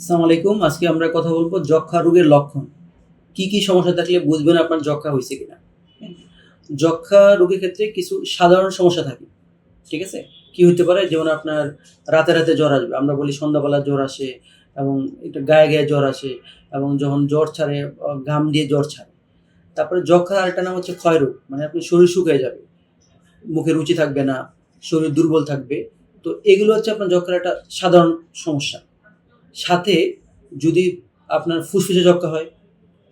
আসসালামু আলাইকুম। আজকে আমরা কথা বলব যক্ষা রোগের লক্ষণ। কি কি সমস্যা থাকলে বুঝবেন আপনার যক্ষা হয়েছে কিনা? যক্ষা রোগের ক্ষেত্রে কিছু সাধারণ সমস্যা থাকে, ঠিক আছে? কি হতে পারে? যেমন আপনার রাতে রাতে জ্বর আসবে, আমরা বলি সন্ধ্যাবেলা জ্বর আসে এবং একটু গায়ে গায়ে জ্বর আসে এবং যখন জ্বর ছাড়ে ঘাম দিয়ে জ্বর ছাড়ে। তারপরে যক্ষার আরেকটা নাম হচ্ছে ক্ষয়রোগ মানে আপনি শরীর শুকিয়ে যাবে, মুখে রুচি থাকবে না, শরীর দুর্বল থাকবে। তো এগুলো হচ্ছে আপনার যক্ষার একটা সাধারণ সমস্যা। সাথে যদি আপনার ফুসফুসে যক্ষা হয়,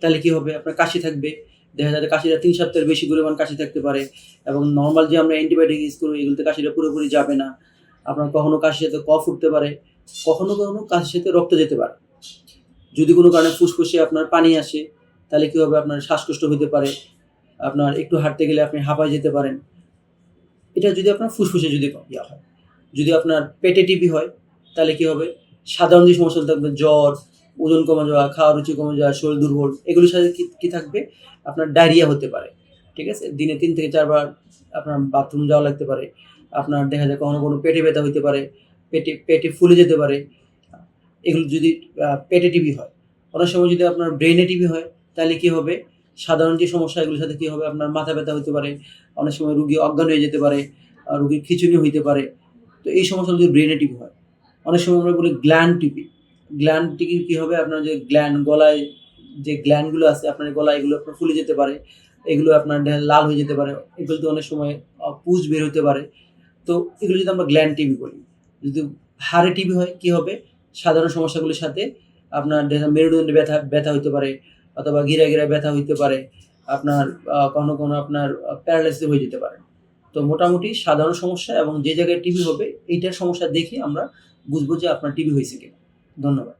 তাহলে কি হবে? আপনার কাশি থাকবে। দেখা যাচ্ছে কাশিটা তিন সপ্তাহের বেশি পরিমাণ কাশি থাকতে পারে এবং নর্মাল যে আমরা অ্যান্টিবায়োটিক ইউজ করি, এগুলোতে কাশিটা পুরোপুরি যাবে না। আপনার কখনো কাশির সাথে কফ উঠতে পারে, কখনো কখনো কাশির সাথে রক্ত যেতে পারে। যদি কোনো কারণে ফুসফুসে আপনার পানি আসে, তাহলে কী হবে? আপনার শ্বাসকষ্ট হতে পারে, আপনার একটু হাঁটতে গেলে আপনি হাঁপায় যেতে পারেন। এটা যদি আপনার ফুসফুসে যদি ইয়া হয়, যদি আপনার পেটে টিবি হয়, তাহলে কী হবে? সাধারণ যে সমস্যা থাকবে, জ্বর, ওজন কমে যাওয়া খাওয়া রুচি কমে যাওয়া, শরীর দুর্বল, এগুলোর সাথে কি থাকবে? আপনার ডায়রিয়া হতে পারে, ঠিক আছে? দিনে তিন থেকে চারবার আপনার বাথরুম যাওয়া লাগতে পারে, আপনার দেখা যায় কখনো কোনো পেটে ব্যথা হতে পারে, পেটে পেটে ফুলে যেতে পারে। এগুলো যদি পেটে টিবি হয়, অনেক সময় যদি আপনার ব্রেনে টিবি হয়, তাহলে কি হবে? সাধারণ যে সমস্যা, এগুলোর সাথে কি হবে? আপনার মাথা ব্যথা হতে পারে, অনেক সময় রুগী অজ্ঞান হয়ে যেতে পারে রুগীর খিচুনি হইতে পারে। তো এই সমস্যা যদি ব্রেনে টিবি হয় অনেক সময় আমরা বলি গ্ল্যান্ড টিপি। গ্ল্যান্ড টিপি কি হবে? আপনার যে গ্ল্যান্ড গলায় যে গ্ল্যান্ডগুলো আছে, আপনার গলায় এগুলো আপনার ফুলে যেতে পারে, এগুলো আপনার লাল হয়ে যেতে পারে, এগুলোতে অনেক সময় পুজ বের হতে পারে। তো এগুলো যদি আমরা গ্ল্যান্ড টিবি বলি, যদি হাড়ে টিবি হয়, কি হবে? সাধারণ সমস্যাগুলির সাথে আপনার মেরুদণ্ডে ব্যথা ব্যথা হতে পারে, অথবা গিরা গিরা ব্যথা হইতে পারে, আপনার কখনো কোনো আপনার প্যারালাইসিস হয়ে যেতে পারে। তো মোটামুটি সাধারণ সমস্যা এবং যে জায়গায় টিভি হবে, এইটার সমস্যা দেখে আমরা বুঝব যে আপনার টিভি হয়েছে কিনা। ধন্যবাদ।